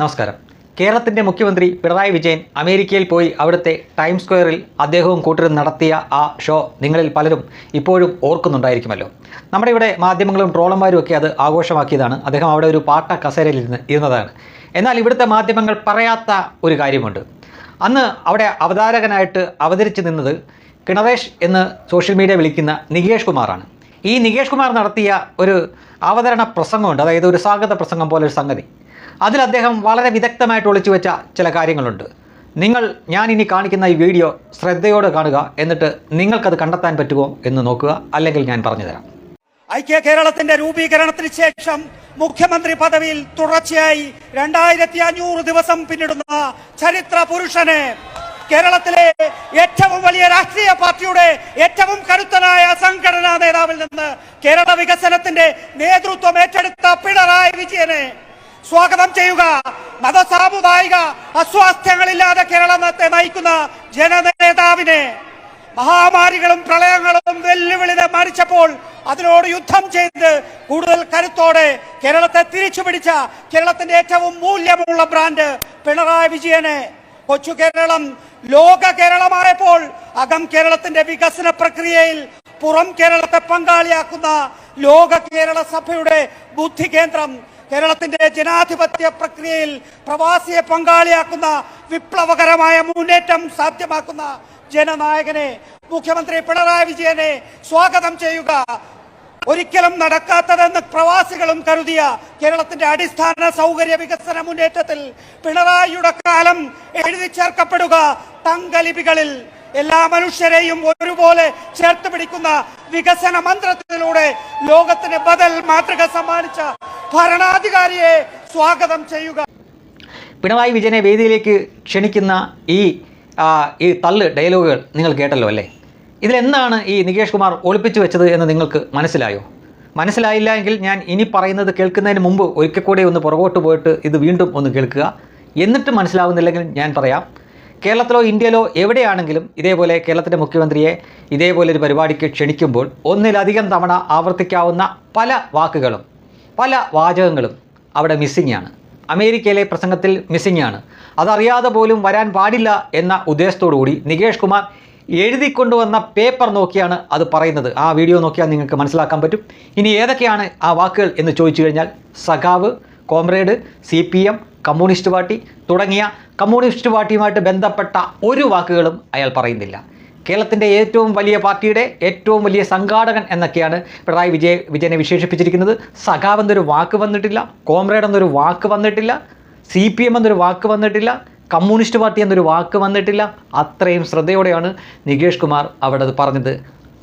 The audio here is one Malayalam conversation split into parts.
നമസ്കാരം. കേരളത്തിന്റെ മുഖ്യമന്ത്രി പിണറായി വിജയൻ അമേരിക്കയിൽ പോയി അവിടുത്തെ ടൈം സ്ക്വയറിൽ അദ്ദേഹവും കൂട്ടരും നടത്തിയ ആ ഷോ നിങ്ങളിൽ പലരും ഇപ്പോഴും ഓർക്കുന്നുണ്ടായിരിക്കുമല്ലോ. നമ്മുടെ ഇവിടെ മാധ്യമങ്ങളും ട്രോളന്മാരും ഒക്കെ അത് ആഘോഷമാക്കിയതാണ്. അദ്ദേഹം അവിടെ ഒരു പാട്ട കസേരയിൽ ഇരുന്ന് ഇരുന്നതാണ്. എന്നാൽ ഇവിടുത്തെ മാധ്യമങ്ങൾ പറയാത്ത ഒരു കാര്യമുണ്ട്. അന്ന് അവിടെ അവതാരകനായിട്ട് അവതരിച്ച് നിന്നത് കിണറേഷ് എന്ന് സോഷ്യൽ മീഡിയ വിളിക്കുന്ന നികേഷ് കുമാറാണ്. ഈ നികേഷ് കുമാർ നടത്തിയ ഒരു അവതരണ പ്രസംഗമുണ്ട്. അതായത് ഒരു സ്വാഗത പ്രസംഗം പോലെ ഒരു സംഗതി. അതിൽ അദ്ദേഹം വളരെ വിദഗ്ധമായിട്ട് ഒളിച്ചു വെച്ച ചില കാര്യങ്ങളുണ്ട്. നിങ്ങൾ ഞാൻ ഇനി കാണിക്കുന്ന ഈ വീഡിയോ ശ്രദ്ധയോടെ കാണുക എന്നിട്ട് നിങ്ങൾക്കത് കണ്ടെത്താൻ പറ്റുമോ എന്ന് നോക്കുക അല്ലെങ്കിൽ ഞാൻ പറഞ്ഞുതരാം ഐക്യ കേരളത്തിന്റെ രൂപീകരണത്തിന് ശേഷം മുഖ്യമന്ത്രി പദവിയിൽ തുടർച്ചയായി രണ്ടായിരത്തി അഞ്ഞൂറ് ദിവസം പിന്നിടുന്ന ചരിത്ര പുരുഷന് കേരളത്തിലെ ഏറ്റവും വലിയ രാഷ്ട്രീയ പാർട്ടിയുടെ ഏറ്റവും കരുത്തനായ സംഘടനാ നേതാവിൽ നിന്ന് കേരള വികസനത്തിന്റെ നേതൃത്വം ഏറ്റെടുത്ത പിണറായി വിജയനെ സ്വാഗതം ചെയ്യുക. മതസാമുദായിക അസ്വാസ്ഥ്യങ്ങളില്ലാതെ കേരളത്തെ നയിക്കുന്ന ജനനേതാവിനെ. മഹാമാരികളും പ്രളയങ്ങളും വെല്ലുവിളിനെ മരിച്ചപ്പോൾ അതിനോട് യുദ്ധം ചെയ്ത് കൂടുതൽ കരുത്തോടെ കേരളത്തെ തിരിച്ചു പിടിച്ച കേരളത്തിന്റെ ഏറ്റവും മൂല്യമുള്ള ബ്രാൻഡ് പിണറായി വിജയനെ. കൊച്ചു കേരളം ലോക കേരളമായപ്പോൾ അകം കേരളത്തിന്റെ വികസന പ്രക്രിയയിൽ പുറം കേരളത്തെ പങ്കാളിയാക്കുന്ന ലോക കേരള സഭയുടെ ബുദ്ധി കേന്ദ്രം കേരളത്തിന്റെ ജനാധിപത്യ പ്രക്രിയയിൽ പ്രവാസിയെ പങ്കാളിയാക്കുന്ന വിപ്ലവകരമായ മുന്നേറ്റം സാധ്യമാക്കുന്ന ജനനായകനെ മുഖ്യമന്ത്രി പിണറായി വിജയനെ സ്വാഗതം ചെയ്യുക. ഒരിക്കലും നടക്കാത്തതെന്ന് പ്രവാസികളും കരുതിയ കേരളത്തിന്റെ അടിസ്ഥാന സൗകര്യ വികസന മുന്നേറ്റത്തിൽ പിണറായിയുടെ കാലം എഴുതി ചേർക്കപ്പെടുക തങ്കലിപികളിൽ. എല്ലാ മനുഷ്യരെയും ഒരുപോലെ ചേർത്ത് പിടിക്കുന്ന വികസന മന്ത്രത്തിലൂടെ ലോകത്തിന് ബദൽ മാതൃക സമ്മാനിച്ച ഭരണാധികാരിയെ സ്വാഗതം ചെയ്യുക. പിണറായി വിജയനെ വേദിയിലേക്ക് ക്ഷണിക്കുന്ന ഈ ഈ തള്ള് ഡയലോഗുകൾ നിങ്ങൾ കേട്ടല്ലോ അല്ലേ? ഇതിലെന്താണ് ഈ നികേഷ് കുമാർ ഒളിപ്പിച്ചു വെച്ചത് എന്ന് നിങ്ങൾക്ക് മനസ്സിലായോ? മനസ്സിലായില്ല എങ്കിൽ ഞാൻ ഇനി പറയുന്നത് കേൾക്കുന്നതിന് മുമ്പ് ഒരിക്കൽ കൂടെ ഒന്ന് പുറകോട്ട് പോയിട്ട് ഇത് വീണ്ടും ഒന്ന് കേൾക്കുക. എന്നിട്ട് മനസ്സിലാവുന്നില്ലെങ്കിൽ ഞാൻ പറയാം. കേരളത്തിലോ ഇന്ത്യയിലോ എവിടെയാണെങ്കിലും ഇതേപോലെ കേരളത്തിന്റെ മുഖ്യമന്ത്രിയെ ഇതേപോലെ ഒരു പരിപാടിക്ക് ക്ഷണിക്കുമ്പോൾ ഒന്നിലധികം തവണ ആവർത്തിക്കാവുന്ന പല വാക്കുകളും പല വാചകങ്ങളും അവിടെ മിസ്സിംഗ് ആണ്. അമേരിക്കയിലെ പ്രസംഗത്തിൽ മിസ്സിംഗ് ആണ്. അതറിയാതെ പോലും വരാൻ പാടില്ല എന്ന ഉദ്ദേശത്തോടു കൂടി നികേഷ് കുമാർ എഴുതിക്കൊണ്ടുവന്ന പേപ്പർ നോക്കിയാണ് അത് പറയുന്നത്. ആ വീഡിയോ നോക്കിയാൽ നിങ്ങൾക്ക് മനസ്സിലാക്കാൻ പറ്റും. ഇനി ഏതൊക്കെയാണ് ആ വാക്കുകൾ എന്ന് ചോദിച്ചു കഴിഞ്ഞാൽ സഖാവ് comrade C P M communist party തുടങ്ങിയ കമ്മ്യൂണിസ്റ്റ് പാർട്ടിയുമായിട്ട് ബന്ധപ്പെട്ട ഒരു വാക്കുകളും അയാൾ പറയുന്നില്ല. കേരളത്തിന്റെ ഏറ്റവും വലിയ പാർട്ടിയുടെ ഏറ്റവും വലിയ സംഘാടകൻ എന്നൊക്കെയാണ് പിണറായി വിജയ വിജയനെ വിശേഷിപ്പിച്ചിരിക്കുന്നത്. സഖാവ് എന്നൊരു വാക്ക് വന്നിട്ടില്ല കോമ്രേഡ് എന്നൊരു വാക്ക് വന്നിട്ടില്ല സി പി എം എന്നൊരു വാക്ക് വന്നിട്ടില്ല കമ്മ്യൂണിസ്റ്റ് പാർട്ടി എന്നൊരു വാക്ക് വന്നിട്ടില്ല. അത്രയും ശ്രദ്ധയോടെയാണ് നികേഷ് കുമാർ അവിടെ അത് പറഞ്ഞത്.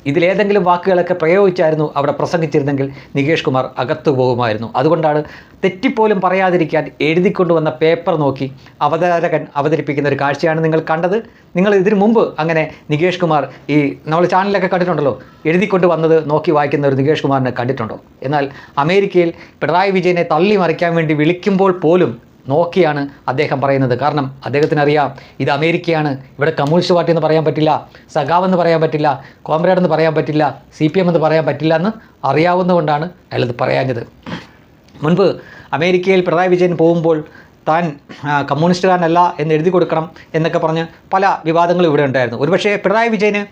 ഇതിലേതെങ്കിലും വാക്കുകളൊക്കെ പ്രയോഗിച്ചായിരുന്നു അവിടെ പ്രസംഗിച്ചിരുന്നെങ്കിൽ നികേഷ് കുമാർ അകത്തു പോകുമായിരുന്നു. അതുകൊണ്ടാണ് തെറ്റിപ്പോലും പറയാതിരിക്കാൻ എഴുതിക്കൊണ്ടുവന്ന പേപ്പർ നോക്കി അവതാരകൻ അവതരിപ്പിക്കുന്ന ഒരു കാഴ്ചയാണ് നിങ്ങൾ കണ്ടത്. നിങ്ങൾ ഇതിനു മുമ്പ് അങ്ങനെ നികേഷ് കുമാർ ഈ നമ്മൾ ചാനലിലൊക്കെ കണ്ടിട്ടുണ്ടല്ലോ എഴുതിക്കൊണ്ട് വന്നത് നോക്കി വായിക്കുന്ന ഒരു നികേഷ് കുമാറിനെ കണ്ടിട്ടുണ്ടോ? എന്നാൽ അമേരിക്കയിൽ പിണറായി വിജയനെ തള്ളി മറിക്കാൻ വേണ്ടി വിളിക്കുമ്പോൾ പോലും നോക്കിയാണ് അദ്ദേഹം പറയുന്നത്. കാരണം അദ്ദേഹത്തിന് അറിയാം ഇത് അമേരിക്കയാണ്. ഇവിടെ കമ്മ്യൂണിസ്റ്റ് പാർട്ടി എന്ന് പറയാൻ പറ്റില്ല സഖാവ് എന്ന് പറയാൻ പറ്റില്ല കോമ്രേഡ് എന്ന് പറയാൻ പറ്റില്ല സി പി എം എന്ന് പറയാൻ പറ്റില്ല എന്ന് അറിയാവുന്നതുകൊണ്ടാണ് അയാളത് പറയാഞ്ഞത്. മുൻപ് അമേരിക്കയിൽ പിണറായി വിജയൻ പോകുമ്പോൾ താൻ കമ്മ്യൂണിസ്റ്റുകാരനല്ല എന്ന് എഴുതി കൊടുക്കണം എന്നൊക്കെ പറഞ്ഞ് പല വിവാദങ്ങളും ഇവിടെ ഉണ്ടായിരുന്നു. ഒരുപക്ഷേ പിണറായി വിജയന്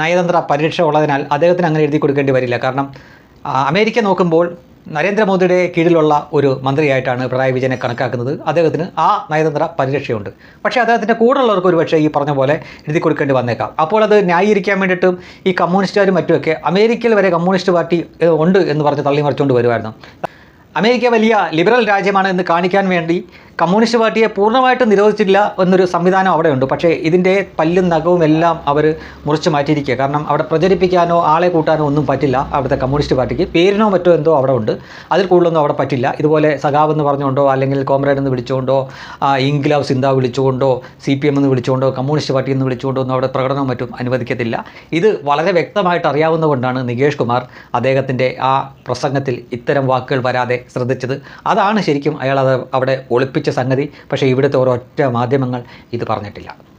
നയതന്ത്ര പരിരക്ഷ ഉള്ളതിനാൽ അദ്ദേഹത്തിന് അങ്ങനെ എഴുതി കൊടുക്കേണ്ടി വരില്ല. കാരണം അമേരിക്ക നോക്കുമ്പോൾ നരേന്ദ്രമോദിയുടെ കീഴിലുള്ള ഒരു മന്ത്രിയായിട്ടാണ് പിണറായി വിജയനെ കണക്കാക്കുന്നത്. അദ്ദേഹത്തിന് ആ നയതന്ത്ര പരിരക്ഷയുണ്ട്. പക്ഷേ അദ്ദേഹത്തിന്റെ കൂടെയുള്ളവർക്ക് ഒരു പക്ഷേ ഈ പറഞ്ഞ പോലെ എഴുതി കൊടുക്കേണ്ടി വന്നേക്കാം. അപ്പോൾ അത് ന്യായീകരിക്കാൻ വേണ്ടിയിട്ടും ഈ കമ്മ്യൂണിസ്റ്റുകാരും മറ്റുമൊക്കെ അമേരിക്കയിൽ വരെ കമ്മ്യൂണിസ്റ്റ് പാർട്ടി ഉണ്ട് എന്ന് പറഞ്ഞ് തള്ളിമറിച്ചുകൊണ്ട് വരുമായിരുന്നു. അമേരിക്ക വലിയ ലിബറൽ രാജ്യമാണ് എന്ന് കാണിക്കാൻ വേണ്ടി കമ്മ്യൂണിസ്റ്റ് പാർട്ടിയെ പൂർണമായിട്ട് നിരോധിച്ചില്ല എന്നൊരു സംവിധാനം അവിടെയുണ്ട്. പക്ഷേ ഇതിന്റെ പല്ലും നഖവും എല്ലാം അവർ മുറിച്ച് മാറ്റിയിരിക്കുക കാരണം അവിടെ പ്രചരിപ്പിക്കാനോ ആളെ കൂട്ടാനോ ഒന്നും പറ്റില്ല അവിടുത്തെ കമ്മ്യൂണിസ്റ്റ് പാർട്ടിക്ക്. പേരിനോ മറ്റോ എന്തോ അവിടെ ഉണ്ട്. അതിൽ കൂടുതലൊന്നും അവിടെ പറ്റില്ല. ഇതുപോലെ സഖാവ് എന്ന് പറഞ്ഞുകൊണ്ടോ അല്ലെങ്കിൽ കോമ്രേഡ് എന്ന് വിളിച്ചുകൊണ്ടോ ആ, സിന്ധ വിളിച്ചുകൊണ്ടോ സി പി എം എന്ന് വിളിച്ചുകൊണ്ടോ കമ്മ്യൂണിസ്റ്റ് പാർട്ടി എന്ന് വിളിച്ചുകൊണ്ടോ ഒന്നും അവിടെ പ്രകടനവും മറ്റും അനുവദിക്കത്തില്ല. ഇത് വളരെ വ്യക്തമായിട്ട് അറിയാവുന്നതുകൊണ്ടാണ് നികേഷ് കുമാർ അദ്ദേഹത്തിന്റെ ആ പ്രസംഗത്തിൽ ഇത്തരം വാക്കുകൾ വരാതെ ശ്രദ്ധിച്ചത്. അതാണ് ശരിക്കും അയാൾ അത് അവിടെ ഒളിപ്പിച്ച സംഗതി പക്ഷേ ഇവിടുത്തെ ഒരൊറ്റ മാധ്യമങ്ങൾ ഇത് പറഞ്ഞിട്ടില്ല.